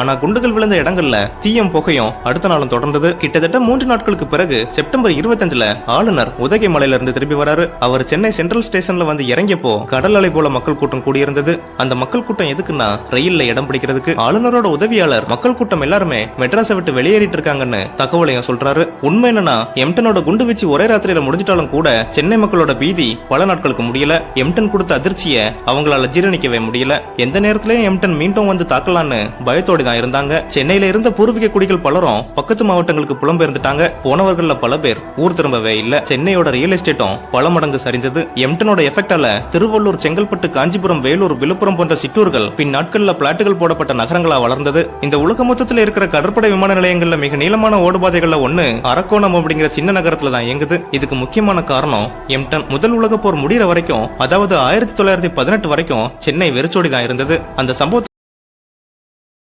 ஆனா குண்டுகள் விழுந்த இடங்கள்ல தீயும் புகையும் அடுத்த நாளும் தொடர்ந்தது. கிட்டத்தட்ட மூன்று நாட்களுக்கு பிறகு செப்டம்பர் இருபத்தஞ்சுல ஆளுநர் உதகை மலையில இருந்து திரும்பி வராரு. அவர் சென்னை சென்ட்ரல் ஸ்டேஷன்ல வந்து இறங்கியப்போ கடல் அலை போல மக்கள் கூட்டம் கூடியிருந்தது. அந்த மக்கள் கூட்டம் எதுக்குன்னா ரயில்ல இடம் பிடிக்கிறதுக்கு. ஆளுநரோட உதவியாளர் மக்கள் கூட்டம் எல்லாருமே மெட்ராஸை விட்டு வெளியேறிட்டு இருக்காங்கன்னு தகவலையும் சொல்றாரு. உண்மை என்னன்னா எம்டனோட குண்டு வச்சு ஒரே ராத்திரியில முடிஞ்சிட்டாலும் கூட சென்னை மக்களோட பீதி பல நாட்களுக்கு முடியல. எம்டன் கொடுத்த அதிர்ச்சியை அவங்களால ஜீரணிக்கவே முடியல. எந்த நேரத்திலயும் எம்டன் மீண்டும் வந்து தாக்கலான்னு பயத்தோடு தான் இருந்தாங்க. சென்னையில இருந்த பூர்வீக குடிகள் பலரும் பக்கத்து மாவட்டங்களுக்கு புலம்பெயர்ந்துட்டாங்க. போனவர்கள்ல பல பேர் ஊர் திரும்பவே இல்ல. சென்னையோட ரியல் எஸ்டேட்டும் பல மடங்கு சரிந்தது எம்டனோட எஃபெக்டால திருவள்ளூர் செங்கல்பட்டு காஞ்சிபுரம் வேலூர் விழுப்புரம் போன்ற சிற்றூர்கள் பின் நாட்கள்ல பிளாட்டுகள் போடப்பட்ட நகரங்களா வளர்ந்தது. இந்த உலக மொத்தத்தில் இருக்கிற கடற்படை விமான நிலையங்கள்ல மிக நீளமான ஓடுபாதைகள்ல ஒண்ணு அரக்கோணம் அப்படிங்கிற சின்ன நகரத்துல தான் இயங்குது. இதுக்கு முக்கியமான காரணம் எம்டன் முதல் உலக போர் முடிகிற வரைக்கும் அதாவது ஆயிரத்தி தொள்ளாயிரத்தி பதினெட்டு வரைக்கும் சென்னை வெறிச்சோடி தான் இருந்தது. அந்த சம்பவத்தை